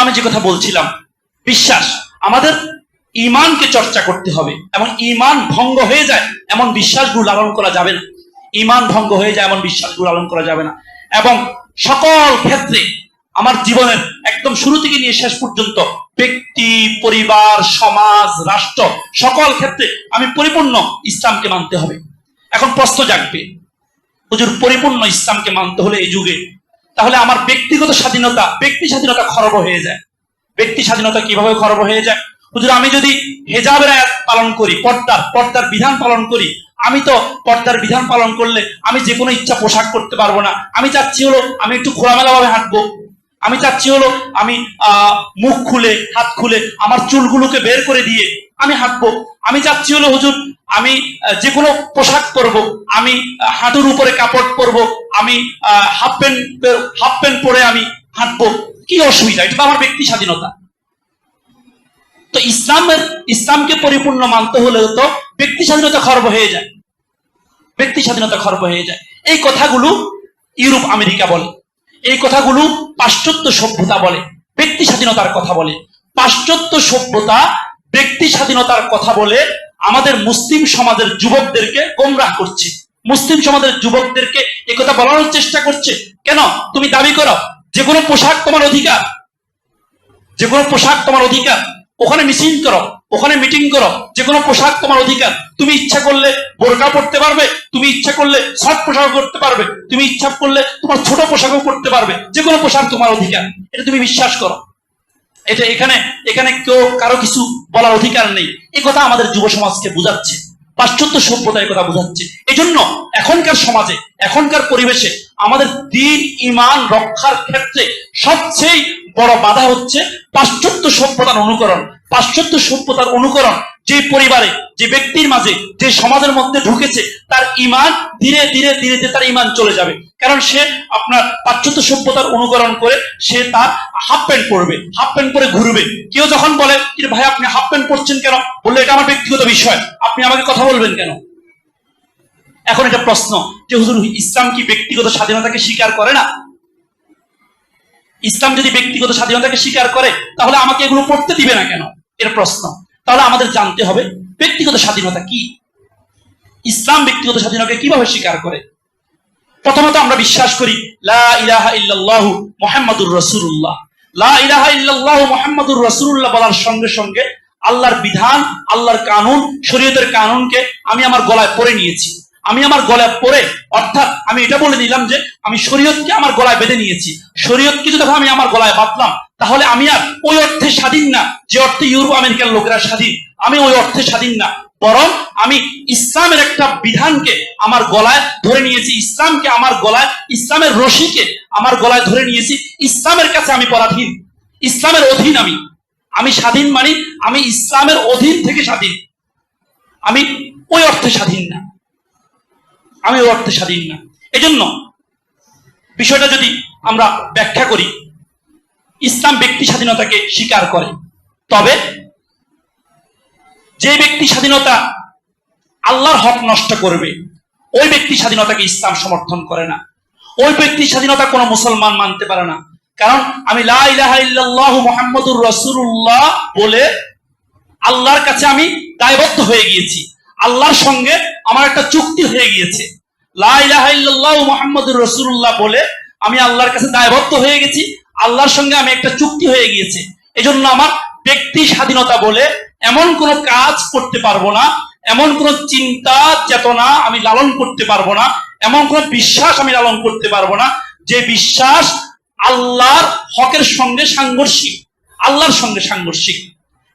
আমি যে কথা বলছিলাম, বিশ্বাস, আমাদের ইমানকে চর্চা করতে হবে। এবং ইমান ভঙ্গ হয়ে যায়, এমন বিশ্বাসগুলো লালন করা যাবে না। ইমান ভঙ্গ হয়ে যায়, এমন বিশ্বাসগুলো লালন করা যাবে না। এবং সকল ক্ষেত্রে আমার জীবনের একদম শুরু থেকে নিয়ে শেষ পর্যন্ত ব্যক্তি, পরিবার, সমাজ, রাষ্ট্র, সকল ক্ষেত্রে আমি পরিপূর্ণ ইসলামকে মানতে হবে। এখন প্রশ্ন জাগবে পরিপূর্ণ ইসলামকে মানতে হলে এই যুগে তাহলে আমার ব্যক্তিগত স্বাধীনতা, ব্যক্তি স্বাধীনতা খরব হয়ে যায়। ব্যক্তি স্বাধীনতা কীভাবে খরব হয়ে যায়? হুজুর, আমি যদি হেজাবের আয়াত পালন করি, পর্দার পর্দার বিধান পালন করি, আমি তো পর্দার বিধান পালন করলে আমি যে কোনো ইচ্ছা পোশাক করতে পারব না। আমি চাচ্ছি হলো আমি একটু খোলামেলা ভাবে হাঁটবো। আমি চাচ্ছি হলো আমি মুখ খুলে, হাত খুলে আমার চুলগুলোকে বের করে দিয়ে আমি হাঁটবো। আমি চাচ্ছি হলো হুজুর, আমি যে কোনো পোশাক পরব। আমি হাঁটুর উপরে কাপড় পরব। আমি হাফ প্যান্ট হাফ প্যান্ট পরে আমি হাঁটবো। কি অসুবিধা? এটা তো আমার ব্যক্তি স্বাধীনতা। তো ইসলামের, ইসলামকে পরিপূর্ণ মানতে হলে তো ব্যক্তি স্বাধীনতা খর্ব হয়ে যায়। ব্যক্তি স্বাধীনতা খর্ব হয়ে যায়। এই কথাগুলো ইউরোপ, আমেরিকা বলে। এই কথাগুলো পাশ্চাত্য সভ্যতা বলে। ব্যক্তি স্বাধীনতার কথা বলে। পাশ্চাত্য সভ্যতা ব্যক্তি স্বাধীনতার কথা বলে আমাদের মুসলিম সমাজের যুবকদেরকে গোমরাহ করছে। মুসলিম সমাজের যুবকদেরকে একথা বলানোর চেষ্টা করছে। কেন? তুমি দাবি করো, যে কোনো পোশাক তোমার অধিকার। যে কোনো পোশাক তোমার অধিকার। ওখানে মিছিল করো, ওখানে মিটিং করো, যে কোনো পোশাক তোমার অধিকার। তুমি ইচ্ছা করলে বোরকা পড়তে পারবে, তুমি ইচ্ছা করলে শর্ট পোশাক করতে পারবে, তুমি ইচ্ছা করলে তোমার ছোট পোশাকও করতে পারবে, যে কোনো পোশাক তোমার অধিকার। এটা তুমি বিশ্বাস করো। এটা এখানে এখানে কেউ কারও কিছু বলার অধিকার নেই। এই কথা আমাদের যুব সমাজকে বোঝাচ্ছে। পাশ্চাত্য সম্প্রদায়ের কথা বোঝাচ্ছে। এই জন্য এখনকার সমাজে, এখনকার পরিবেশে আমাদের দিন, ইমান রক্ষার ক্ষেত্রে সবচেয়ে বড় বাধা হচ্ছে পাশ্চাত্য সভ্যতার অনুকরণ। পাশ্চাত্য সভ্যতার অনুকরণ যে পরিবারে, যে ব্যক্তির মাঝে, যে সমাজের মধ্যে ঢুকেছে, তার ইমান ধীরে ধীরে ধীরে ধীরে তার ইমান চলে যাবে। কারণ সে আপনার পাশ্চাত্য সভ্যতার অনুকরণ করে সে তার হাফ প্যান্ট পরবে হাফ প্যান্ট পরে ঘুরবে। কেউ যখন বলে ভাই, আপনি হাফ প্যান্ট পরছেন কেন? বললে, এটা আমার ব্যক্তিগত বিষয়। আপনি আমাকে কথা বলবেন কেন? এখন এটা প্রশ্ন যে, হুজুর, ইসলাম কি ব্যক্তিগত স্বাধীনতাকে স্বীকার করে না? ইসলাম যদি ব্যক্তিগত স্বাধীনতাকে স্বীকার করে, তাহলে আমাকে এগুলো পড়তে দিবে না কেন? এর প্রশ্ন। তাহলে আমাদের জানতে হবে ব্যক্তিগত স্বাধীনতা কি? ইসলাম ব্যক্তিগত স্বাধীনতাকে কীভাবে স্বীকার করে? প্রথমত আমরা বিশ্বাস করি, লা ইলাহা ইল্লাল্লাহ মুহাম্মাদুর রাসূলুল্লাহ। লা ইলাহা ইল্লাল্লাহ মুহাম্মাদুর রাসূলুল্লাহ বলার সঙ্গে সঙ্গে আল্লাহর বিধান, আল্লাহর কানুন, শরীয়তের কানুনকে আমি আমার গলায় পরে নিয়েছি। আমি আমার গলায় পরে, অর্থাৎ আমি এটা বলে নিলাম যে আমি শরীয়তকে আমার গলায় বেঁধে নিয়েছি। শরীয়তকে যদি আমি আমার গলায় বাঁধলাম, তাহলে আমি আর ওই অর্থে স্বাধীন না যে অর্থে ইউরোপ আমেরিকার লোকেরা স্বাধীন। আমি ওই অর্থে স্বাধীন না। বরং আমি ইসলামের একটা বিধানকে আমার গলায় ধরে নিয়েছি, ইসলামকে আমার গলায়, ইসলামের রশিকে আমার গলায় ধরে নিয়েছি। ইসলামের কাছে আমি পরাধীন। ইসলামের অধীন আমি। আমি স্বাধীন মানি আমি ইসলামের অধীন থেকে স্বাধীন। আমি ওই অর্থে স্বাধীন না। আমি অর্থে স্বাধীন না। এজন্য বিষয়টা যদি আমরা ব্যাখ্যা করি, ইসলাম ব্যক্তি স্বাধীনতাকে স্বীকার করে। তবে যে ব্যক্তি স্বাধীনতা আল্লাহর হক নষ্ট করবে, ওই ব্যক্তি স্বাধীনতাকে ইসলাম সমর্থন করে না। ওই ব্যক্তি স্বাধীনতা কোনো মুসলমান মানতে পারে না। কারণ আমি মুহাম্মাদুর রাসূলুল্লাহ বলে আল্লাহর কাছে আমি দায়বদ্ধ হয়ে গিয়েছি। আল্লাহর সঙ্গে আমার একটা চুক্তি হয়ে গিয়েছে। মুহাম্মাদুর রাসূলুল্লাহ বলে আমি আল্লাহর কাছে দায়বদ্ধ হয়ে গেছি। আল্লাহর সঙ্গে আমি একটা চুক্তি হয়ে গিয়েছে। এজন্য আমার ব্যক্তি স্বাধীনতা বলে এমন কাজ করতে পারব না, এমন কোনো চিন্তা, চেতনা আমি লালন করতে পারব না, এমন কোনো বিশ্বাস আমি লালন করতে পারব না, যে বিশ্বাস আল্লাহর হকের সঙ্গে সাংঘর্ষিক, আল্লাহর সঙ্গে সাংঘর্ষিক।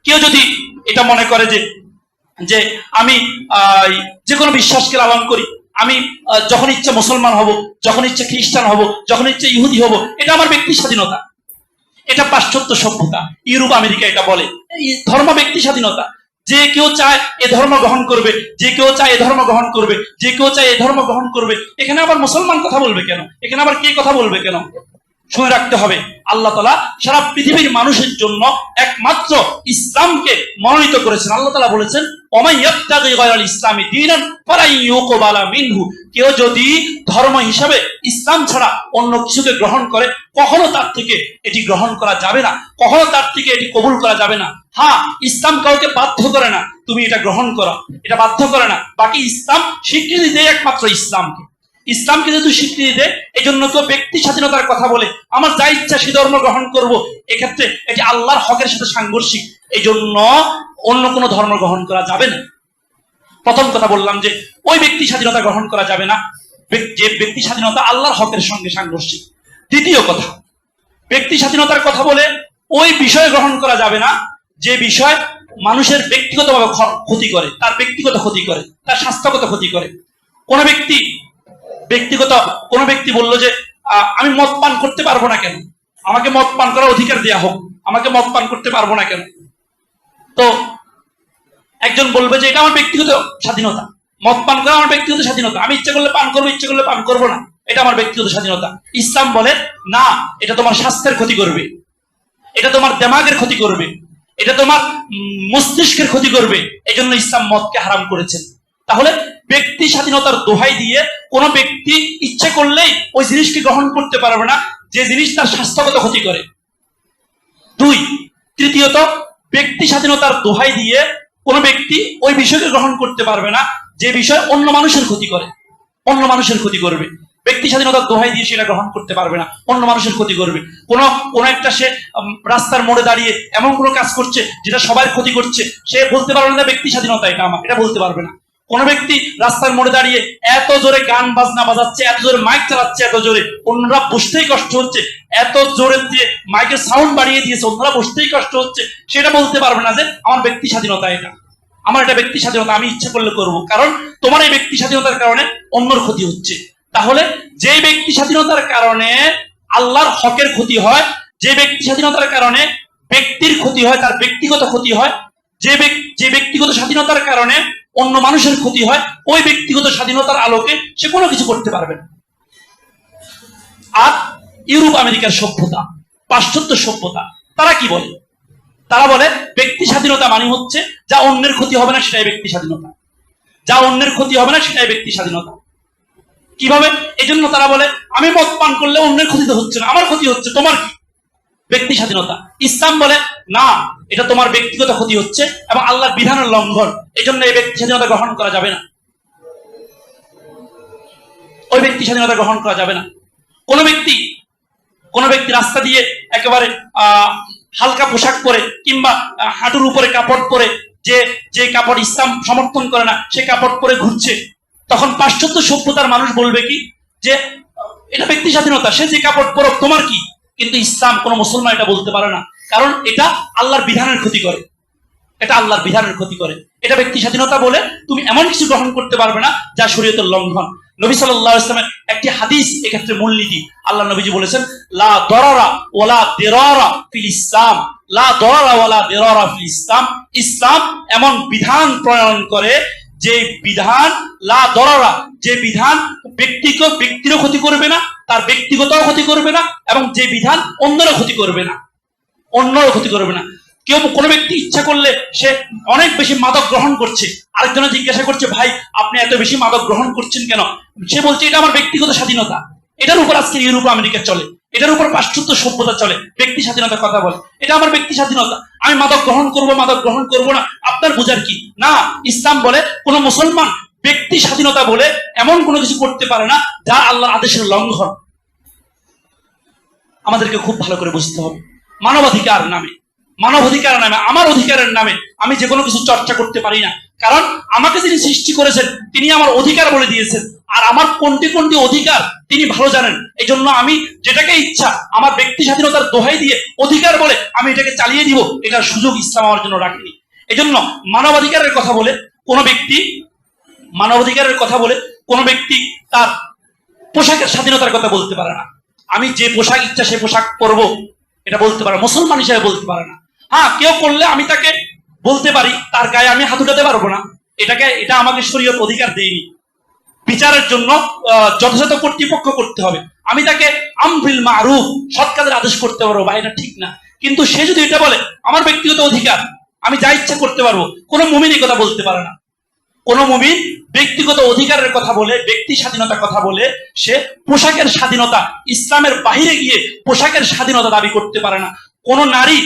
কেউ যদি এটা মনে করে যে যে আমি যে কোনো বিশ্বাসকে লালন করি। আমি যখন ইচ্ছা মুসলমান হব, যখন ইচ্ছা খ্রিস্টান হব, যখন ইচ্ছা ইহুদি হব, এটা আমার ব্যক্তি স্বাধীনতা। এটা পাশ্চাত্য সভ্যতা, ইউরোপ, আমেরিকা এটা বলে। এই ধর্ম ব্যক্তি স্বাধীনতা। যে কেউ চায় এ ধর্ম গ্রহণ করবে, যে কেউ চায় এ ধর্ম গ্রহণ করবে, যে কেউ চায় এ ধর্ম গ্রহণ করবে, এখানে আবার মুসলমান কথা বলবে কেন? এখানে আবার কে কথা বলবে কেন? শুনে রাখতে হবে, আল্লাহ তালা সারা পৃথিবীর মানুষের জন্য একমাত্র ইসলামকে মনোনীত করেছেন। আল্লাহ তালা বলেছেন ইসলামি দীনান মিনহু। কেউ যদি ধর্ম হিসাবে ইসলাম ছাড়া অন্য কিছুকে গ্রহণ করে, কখনো তার থেকে এটি গ্রহণ করা যাবে না, কখনো তার থেকে এটি কবুল করা যাবে না। হ্যাঁ ইসলাম কাউকে বাধ্য করে না, তুমি এটা গ্রহণ করো, এটা বাধ্য করে না, বাকি ইসলাম স্বীকৃতি দেয় একমাত্র ইসলামকে। ইসলামকে যেহেতু স্বীকৃতি দেয় এই জন্য কেউ ব্যক্তি স্বাধীনতার কথা বলে, আমার যা ইচ্ছা সে ধর্ম গ্রহণ করব, এক্ষেত্রে এটি আল্লাহর হকের সাথে সাংঘর্ষিক। এই জন্য অন্য কোনো ধর্ম গ্রহণ করা যাবে না। প্রথম কথা বললাম যে, ওই ব্যক্তি স্বাধীনতা গ্রহণ করা যাবে না। যে ব্যক্তি স্বাধীনতা আল্লাহর হকের সঙ্গে সাংঘর্ষিক। দ্বিতীয় কথা, ব্যক্তি স্বাধীনতার কথা বলে ওই বিষয় গ্রহণ করা যাবে না, যে বিষয় মানুষের ব্যক্তিগতভাবে ক্ষতি করে, তার ব্যক্তিগত ক্ষতি করে, তার স্বাস্থ্যগত ক্ষতি করে। কোন ব্যক্তি ব্যক্তিগত, কোন ব্যক্তি বলল যে আমি মদ পান করতে পারব না কেন? আমাকে মদ পান করার অধিকার দেয়া হোক। আমাকে মদ পান করতে পারব না কেন? তো, একজন বলবে যে, এটা আমার ব্যক্তিগত স্বাধীনতা। মদ পান করা আমার ব্যক্তিগত স্বাধীনতা। আমি ইচ্ছা করলে পান করব, ইচ্ছা করলে পান করব না। এটা আমার ব্যক্তিগত স্বাধীনতা। ইসলাম বলে, না, এটা তোমার স্বাস্থ্যের ক্ষতি করবে। এটা তোমার দেমাগের ক্ষতি করবে। এটা তোমার মস্তিষ্কের ক্ষতি করবে। এই জন্য ইসলাম মদকে হারাম করেছেন। তাহলে ব্যক্তি স্বাধীনতার দোহাই দিয়ে কোনো ব্যক্তি ইচ্ছে করলেই ওই জিনিসকে গ্রহণ করতে পারবে না, যে জিনিস তার স্বাস্থ্যগত ক্ষতি করে। দুই, তৃতীয়ত, ব্যক্তি স্বাধীনতার দোহাই দিয়ে কোনো ব্যক্তি ওই বিষয়কে গ্রহণ করতে পারবে না, যে বিষয় অন্য মানুষের ক্ষতি করে। অন্য মানুষের ক্ষতি করবে। ব্যক্তি স্বাধীনতার দোহাই দিয়ে সেটা গ্রহণ করতে পারবে না, অন্য মানুষের ক্ষতি করবে। কোন কোন একটা সে রাস্তার মোড়ে দাঁড়িয়ে এমন কোনো কাজ করছে যেটা সবার ক্ষতি করছে, সে বলতে পারবে না ব্যক্তি স্বাধীনতা এটা আমার, এটা বলতে পারবে না। কোন ব্যক্তি রাস্তার মোড়ে দাঁড়িয়ে এত জোরে গান বাজনা বাজাচ্ছে, এত জোরে মাইক চালাচ্ছে, এত জোরে, অন্যরা বসতেই কষ্ট হচ্ছে। এত জোরে দিয়ে মাইকের সাউন্ড বাড়িয়ে দিয়েছে, অন্যরা বসতেই কষ্ট হচ্ছে। সেটা বলতে পারবে না যে আমার ব্যক্তি স্বাধীনতা এটা। আমার এটা ব্যক্তি স্বাধীনতা, আমি ইচ্ছা করলে করব। কারণ তোমার এই ব্যক্তি স্বাধীনতার কারণে অন্যর ক্ষতি হচ্ছে। তাহলে যে ব্যক্তি স্বাধীনতার কারণে আল্লাহর হকের ক্ষতি হয়, যে ব্যক্তি স্বাধীনতার কারণে ব্যক্তির ক্ষতি হয়, তার ব্যক্তিগত ক্ষতি হয় যে ব্যক্তিগত স্বাধীনতার কারণে অন্য মানুষের ক্ষতি হয়, ওই ব্যক্তিগত স্বাধীনতার আলোকে সে কোনো কিছু করতে পারবে আর ইউরোপ আমেরিকার সভ্যতা, পাশ্চাত্য সভ্যতা, তারা কি বলে? তারা বলে, ব্যক্তি স্বাধীনতা মানে হচ্ছে যা অন্যের ক্ষতি হবে না সেটাই ব্যক্তি স্বাধীনতা। যা অন্যের ক্ষতি হবে না সেটাই ব্যক্তি স্বাধীনতা। কীভাবে? এই তারা বলে, আমি মদ পান করলে অন্যের ক্ষতি তো হচ্ছে না, আমার ক্ষতি হচ্ছে, তোমার কি? ব্যক্তি স্বাধীনতা। ইসলাম বলে, না, এটা তোমার ব্যক্তিগত ক্ষতি হচ্ছে এবং আল্লাহর বিধানের লঙ্ঘন। এই জন্য এই ব্যক্তি স্বাধীনতা গ্রহণ করা যাবে না। ওই ব্যক্তি স্বাধীনতা গ্রহণ করা যাবে না। কোন ব্যক্তি কোন ব্যক্তি রাস্তা দিয়ে একেবারে হালকা পোশাক পরে কিংবা হাঁটুর উপরে কাপড় পরে যে যে কাপড় ইসলাম সমর্থন করে না, সে কাপড় পরে ঘুরছে। তখন পাশ্চাত্য সভ্যতার মানুষ বলবে কি? যে, এটা ব্যক্তি স্বাধীনতা, সে যে কাপড় পরক, তোমার কি? কিন্তু ইসলাম কোন মুসলমান এটা বলতে পারে না। কারণ এটা আল্লাহর বিধানের ক্ষতি করে। এটা আল্লাহর বিধানের ক্ষতি করে। এটা ব্যক্তি স্বাধীনতা বলে তুমি এমন কিছু গ্রহণ করতে পারবে না যা শরীয়তের লঙ্ঘন। নবী সাল্লাহ ইসলামের একটি হাদিস এক্ষেত্রে মূলনীতি আল্লাহ নবীজি বলেছেন, লা দরারা ওলা দেরারা ফিল ইসলাম। লা দরারা ওয়ালা দেরারা ফিল ইসলাম। ইসলাম এমন বিধান প্রণয়ন করে যে বিধান, লা দরারা, যে বিধান ব্যক্তিগত ব্যক্তিরও ক্ষতি করবে না তার ব্যক্তিগত ক্ষতি করবে না এবং যে বিধান অন্যরও ক্ষতি করবে না। অন্যরও ক্ষতি করবে না। কেউ কোনো ব্যক্তি ইচ্ছা করলে সে অনেক বেশি মাদক গ্রহণ করছে। আরেকজনে জিজ্ঞাসা করছে, ভাই, আপনি এত বেশি মাদক গ্রহণ করছেন কেন? সে বলছে, এটা আমার ব্যক্তিগত স্বাধীনতা। এটার উপর আজকে ইউরোপ আমেরিকা চলে। এটার উপর পাশ্চাত্য সভ্যতা চলে। ব্যক্তি স্বাধীনতার কথা বলে। এটা আমার ব্যক্তি স্বাধীনতা। আমি মাদক গ্রহণ করব, মাদক গ্রহণ করব না। আপনার বোঝার কি? না, ইসলাম বলে কোনো মুসলমান ব্যক্তি স্বাধীনতা বলে এমন কোনো কিছু করতে পারে না যা আল্লাহর আদেশের লঙ্ঘন। আমাদেরকে খুব ভালো করে বুঝতে হবে। মানবাধিকার নামে মানবাধিকার নামে, আমার অধিকারের নামে আমি যে কোনো কিছু চর্চা করতে পারি না। কারণ আমাকে যিনি সৃষ্টি করেছেন, তিনি আমার অধিকার বলে দিয়েছেন। আর আমার কোনটি কোনটি অধিকার, তিনি ভালো জানেন। এই জন্য আমি যেটাকে ইচ্ছা, আমার ব্যক্তি স্বাধীনতার দোহাই দিয়ে অধিকার বলে আমি এটাকে চালিয়ে দিব। এটার সুযোগ ইসলাম আমার জন্য রাখিনি। এই জন্য মানবাধিকারের কথা বলে কোনো ব্যক্তি মানবাধিকারের কথা বলে কোনো ব্যক্তি তার পোশাকের স্বাধীনতার কথা বলতে পারে না। আমি যে পোশাক ইচ্ছা সে পোশাক পরবো, এটা বলতে পারে মুসলমান হিসেবে বলতে পারে না। হ্যাঁ কেউ করলে আমি তাকে বলতে পারি, তার গায়ে আমি হাত উঠাতে পারব না। এটাকে, এটা আমাকে শরীয়ত অধিকার দেয়নি। বিচারের জন্য যথাযথ কর্তৃপক্ষ করতে হবে। আমি তাকে আমফিল মারুফ, সৎ কাজের আদেশ করতে পারব বা এটা ঠিক না। কিন্তু সে যদি এটা বলে, আমার ব্যক্তিগত অধিকার, আমি যা ইচ্ছা করতে পারব, কোনো মুমিন কথা বলতে পারে না। কোন মুমিন ব্যক্তিগত অধিকারের কথা বলে, ব্যক্তি স্বাধীনতার কথা বলে, সে পোশাকের স্বাধীনতা, ইসলামের বাইরে গিয়ে পোশাকের স্বাধীনতা দাবি করতে পারে না। কোন নারী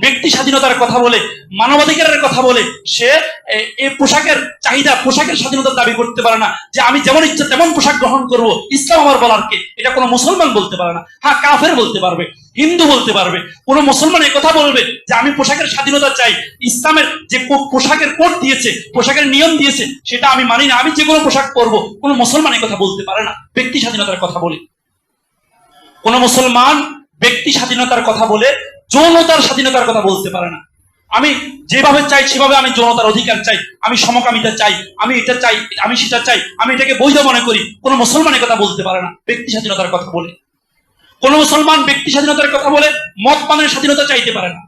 ব্যক্তি স্বাধীনতার কথা বলে, মানবাধিকারের কথা বলে, সে এই পোশাকের চাহিদা, পোশাকের স্বাধীনতার দাবি করতে পারে না যে আমি যেমন ইচ্ছা তেমন পোশাক গ্রহণ করব। ইসলাম আমার বলার কে? এটা কোনো মুসলমান বলতে পারে না। হ্যাঁ কাফের বলতে পারবে। হিন্দু বলতে পারবে। কোনো মুসলমান কথা বলবে যে, আমি পোশাকের স্বাধীনতা চাই। ইসলামের যে পোশাকের কোড দিয়েছে, পোশাকের নিয়ম দিয়েছে, সেটা আমি মানি না। আমি যে কোনো পোশাক পরবো। কোনো মুসলমান কথা বলতে পারে না। ব্যক্তি স্বাধীনতার কথা বলে। কোন মুসলমান ব্যক্তি স্বাধীনতার কথা বলে, যৌনতার স্বাধীনতার কথা বলতে পারে না। আমি যেভাবে চাই, সেভাবে আমি যৌনতার অধিকার চাই। আমি সমকামিতা চাই। আমি এটা চাই, আমি সেটা চাই। আমি এটাকে বৈধ মনে করি। কোনো মুসলমান এ কথা বলতে পারে না। ব্যক্তি স্বাধীনতার কথা বলে। কোন মুসলমান ব্যক্তি স্বাধীনতার কথা বলে মদ পানের স্বাধীনতা চাইতে পারে না।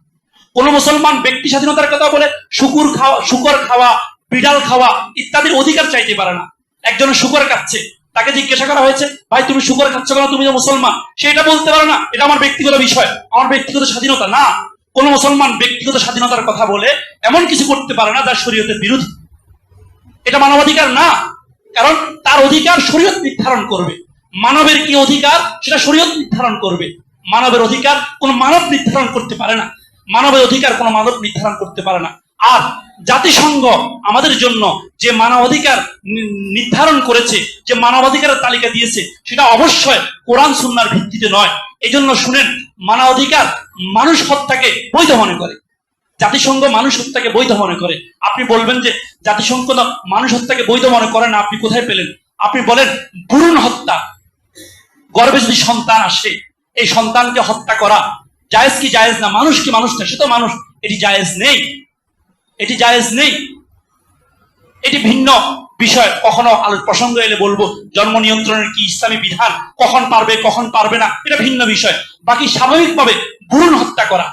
কোন মুসলমান ব্যক্তি স্বাধীনতার কথা বলে শুকুর খাওয়া, শুকর খাওয়া, বিড়াল খাওয়া ইত্যাদির অধিকার চাইতে পারে না। একজন শুকর খাচ্ছে, তাকে জিজ্ঞাসা করা হয়েছে, ভাই, তুমি শুকর খাচ্ছ কেন? তুমি তো মুসলমান। সে এটা বলতে পারে না, এটা আমার ব্যক্তিগত বিষয়, আমার ব্যক্তিগত স্বাধীনতা না। কোন মুসলমান ব্যক্তিগত স্বাধীনতার কথা বলে এমন কিছু করতে পারে না যার শরীয়তের বিরোধী এটা মানবাধিকার না, কারণ তার অধিকার শরীয়ত নির্ধারণ করবে। মানবের কি অধিকার? সেটা শরীয়ত নির্ধারণ করবে। মানবের অধিকার কোন মানব নির্ধারণ করতে পারে না। মানবের অধিকার কোন মানব নির্ধারণ করতে পারে না। আর জাতিসংঘ আমাদের জন্য যে মানবাধিকার নির্ধারণ করেছে, যে মানবাধিকারের তালিকা দিয়েছে, সেটা অবশ্যই কোরআন সুন্নার ভিত্তিতে নয়। এই জন্য শুনেন, মানবাধিকার মানুষ হত্যাকে বৈধ মনে করে। জাতিসংঘ মানুষ হত্যাকে বৈধ মনে করে। আপনি বলবেন যে জাতিসংঘ মানুষ হত্যাকে বৈধ মনে করে না, আপনি কোথায় পেলেন? আপনি বলেন ভ্রূণ হত্যা। গর্ভে যদি সন্তান আসে, এই সন্তানকে হত্যা করা জায়েজ কি জায়েজ না? মানুষ কি মানুষ না? সে তো মানুষ। এটি জায়েজ নেই। এটি জায়েজ নেই। এটি ভিন্ন বিষয়। কখনো আলোর প্রসঙ্গ এলে বলব, জন্ম নিয়ন্ত্রণের কি ইসলামী বিধান? কখন পারবে কখন পারবে না? এটা ভিন্ন বিষয়। বাকি স্বাভাবিকভাবে ভ্রূণ হত্যা করা,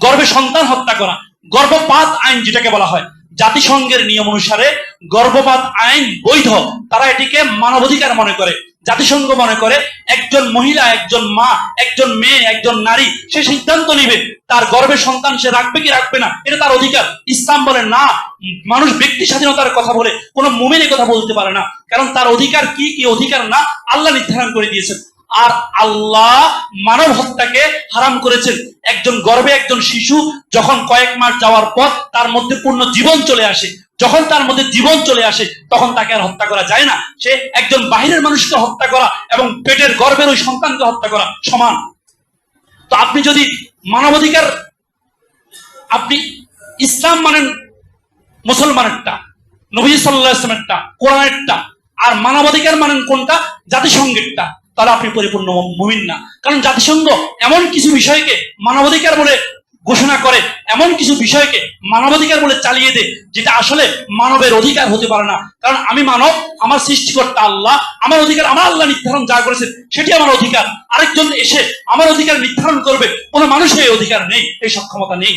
গর্বে সন্তান হত্যা করা, গর্ভপাত আইন যেটাকে বলা হয়, জাতিসংঘের নিয়ম অনুসারে গর্ভপাত আইন বৈধ। তারা এটিকে মানবাধিকার মনে করে। জাতিসংঘ মনে করে একজন মহিলা, একজন মা, একজন মেয়ে, একজন নারী, সে সিদ্ধান্ত নিবে তার গর্ভে সন্তান সে রাখবে কি রাখবে না, এটা তার অধিকার। ইসলাম বলে না, মানুষ ব্যক্তি স্বাধীনতার কথা বলে, কোনো মোমেনের কথা বলতে পারে না। কারণ তার অধিকার কি কি অধিকার না, আল্লাহ নির্ধারণ করে দিয়েছেন। আর আল্লাহ মানব হত্যাকে হারাম করেছেন। একজন গর্বে একজন শিশু যখন কয়েক মাস যাওয়ার পর তার মধ্যে পূর্ণ জীবন চলে আসে। যখন তার মধ্যে জীবন চলে আসে, তখন তাকে আর হত্যা করা যায় না। সে একজন বাহিরের মানুষকে হত্যা করা এবং পেটের গর্ভের ওই সন্তানকে হত্যা করা সমান। তো আপনি যদি মানবাধিকার, আপনি ইসলাম মানেন, মুসলমানেরটা, নবী সাল্লাহ ইসলামেরটা কোরআনেরটা, আর মানবাধিকার মানেন কোনটা? জাতিসংঘেরটা। তাহলে আপনি পরিপূর্ণ মুমিন না। কারণ জাতিসংঘ এমন কিছু বিষয়কে মানবাধিকার বলে ঘোষণা করে, এমন কিছু বিষয়কে মানবাধিকার বলে চালিয়ে দেয়, যেটা আসলে মানবের অধিকার হতে পারে না। কারণ আমি মানব, আমার সৃষ্টিকর্তা আল্লাহ, আমার অধিকার, আমার আল্লাহ নির্ধারণ যা করেছেন, সেটি আমার অধিকার। আরেকজন এসে আমার অধিকার নির্ধারণ করবে, কোনো মানুষের অধিকার নেই, এই সক্ষমতা নেই।